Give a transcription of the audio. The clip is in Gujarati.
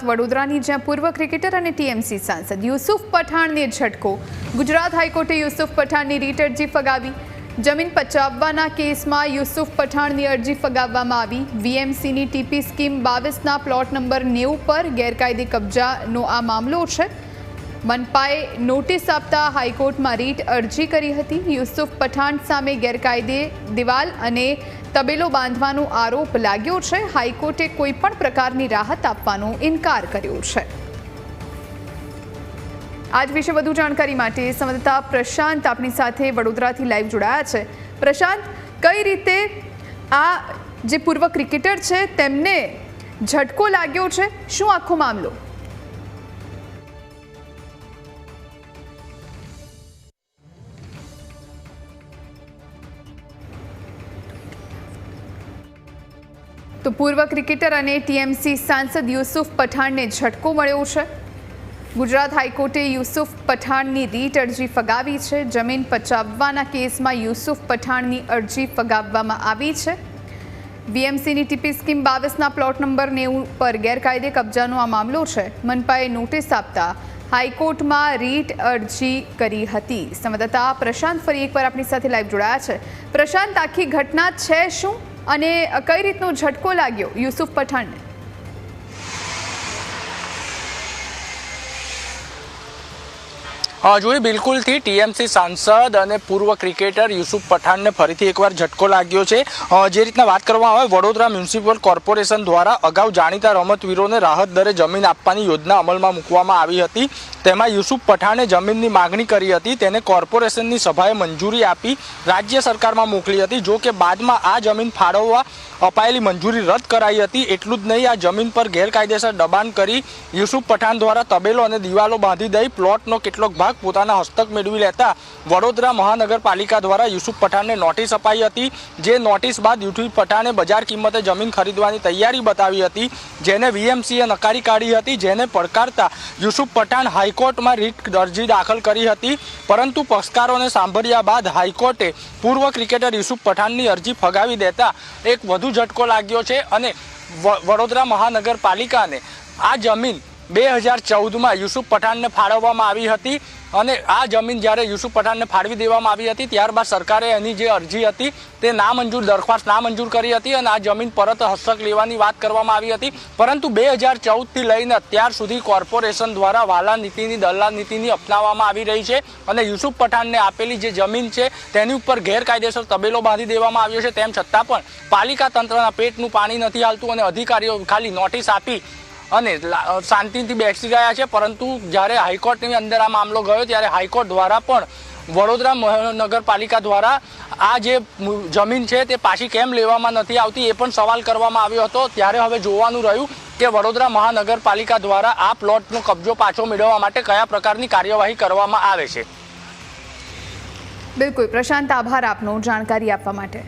વડોદરાની જ્યાં પૂર્વ ક્રિકેટર અને ટીએમસી સાંસદ યુસુફ પઠાણને ઝટકો. ગુજરાત હાઈકોર્ટે યુસુફ પઠાણની રીટ અરજી ફગાવી. જમીન પચાવવાના કેસમાં યુસુફ પઠાણની અરજી ફગાવવામાં આવી. વીએમસીની ટીપી સ્કીમ બાવીસના પ્લોટ નંબર નેવું પર ગેરકાયદે કબજાનો આ મામલો છે. મનપાએ નોટિસ આપતા હાઈકોર્ટમાં રીટ અરજી કરી હતી. યુસુફ પઠાણ સામે ગેરકાયદે દિવાલ અને તબેલો બાંધવાનો આરોપ લાગ્યો છે. હાઈકોર્ટે કોઈ પણ પ્રકારની રાહત આપવાનો ઇનકાર કર્યો છે. આજ વિશે વધુ જાણકારી માટે સંવાદદાતા પ્રશાંત આપણી સાથે વડોદરાથી લાઈવ જોડાયા છે. પ્રશાંત, કઈ રીતે આ જે પૂર્વ ક્રિકેટર છે, તેમને ઝટકો લાગ્યો છે? શું આખો મામલો? તો પૂર્વ ક્રિકેટર અને ટીએમસી સાંસદ યુસુફ પઠાણને ઝટકો મળ્યો છે. ગુજરાત હાઈકોર્ટે યુસુફ પઠાણની રીટ અરજી ફગાવી છે. જમીન પચાવવાના કેસમાં યુસુફ પઠાણની અરજી ફગાવવામાં આવી છે. વીએમસીની ટીપી સ્કીમ બાવીસના પ્લોટ નંબર નેવું પર ગેરકાયદે કબજાનો આ મામલો છે. મનપાએ નોટિસ આપતા હાઈકોર્ટમાં રીટ અરજી કરી હતી. સંવાદદાતા પ્રશાંત ફરી એકવાર આપણી સાથે લાઈવ જોડાયા છે. પ્રશાંત, આખી ઘટના છે શું? અને કઈ રીતનો ઝટકો લાગ્યો યુસુફ પઠાણને? હા જોઈ બિલકુલથી ટીએમસી સાંસદ અને પૂર્વ ક્રિકેટર યુસુફ પઠાણને ફરીથી એકવાર ઝટકો લાગ્યો છે. જે રીતના વાત કરવામાં આવે, વડોદરા મ્યુનિસિપલ કોર્પોરેશન દ્વારા અગાઉ જાણીતા રમતવીરોને રાહત દરે જમીન આપવાની યોજના અમલમાં મૂકવામાં આવી હતી. તેમાં યુસુફ પઠાણે જમીનની માગણી કરી હતી. તેને કોર્પોરેશનની સભાએ મંજૂરી આપી, રાજ્ય સરકારમાં મોકલી હતી. જો કે બાદમાં આ જમીન ફાળવવા અપાયેલી મંજૂરી રદ કરાઈ હતી. એટલું જ નહીં, આ જમીન પર ગેરકાયદેસર દબાણ કરી યુસુફ પઠાણ દ્વારા તબેલો અને દિવાલો બાંધી દઈ પ્લોટનો કેટલોક ભાગ પોતાના હસ્તક મેળવી લેતા વડોદરા મહાનગરપાલિકા દ્વારા યુસુફ પઠાણને નોટિસ અપાઈ હતી, જે નોટિસ બાદ યુસુફ પઠાણે બજાર કિંમતે જમીન ખરીદવાની તૈયારી બતાવી હતી, જેને વીએમસીએ નકારી કાઢી હતી, જેને પડકારતા યુસુફ પઠાણ હાઈકોર્ટમાં રીટ અરજી દાખલ કરી હતી. પરંતુ પક્ષકારોને સાંભળ્યા બાદ હાઈકોર્ટે પૂર્વ ક્રિકેટર યુસુફ પઠાણની અરજી ફગાવી દેતા એક વધુ ઝટકો લાગ્યો છે અને વડોદરા મહાનગરપાલિકાને આ જમીન બે હજાર ચૌદમાં યુસુફ પઠાણને ફાળવવામાં આવી હતી અને આ જમીન જ્યારે યુસુફ પઠાણને ફાળવી દેવામાં આવી હતી, ત્યારબાદ સરકારે એની જે અરજી હતી, તે નામંજૂર દરખાસ્ત નામંજૂર કરી હતી અને આ જમીન પરત હસ્તક લેવાની વાત કરવામાં આવી હતી. પરંતુ બે હજાર ચૌદથી લઈને અત્યાર સુધી કોર્પોરેશન દ્વારા વાલા નીતિની, દલાલ નીતિની અપનાવવામાં આવી રહી છે અને યુસુફ પઠાણને આપેલી જે જમીન છે, તેની ઉપર ગેરકાયદેસર તબેલો બાંધી દેવામાં આવ્યો છે. તેમ છતાં પણ પાલિકા તંત્રના પેટનું પાણી નથી હાલતું અને અધિકારીઓ ખાલી નોટિસ આપી અને શાંતિથી બેસી ગયા છે, પરંતુ જ્યારે હાઈકોર્ટની અંદર આ મામલો ગયો, ત્યારે હાઈકોર્ટ દ્વારા પણ વડોદરા મહાનગરપાલિકા દ્વારા આ જે જમીન છે તે પાછી કેમ લેવામાં નથી આવતી એ પણ સવાલ કરવામાં આવ્યો હતો. ત્યારે હવે જોવાનું રહ્યું કે વડોદરા મહાનગરપાલિકા દ્વારા આ પ્લોટનો કબજો પાછો મેળવવા માટે કયા પ્રકારની કાર્યવાહી કરવામાં આવે છે. બિલકુલ. પ્રશાંત, આભાર આપનો જાણકારી આપવા માટે.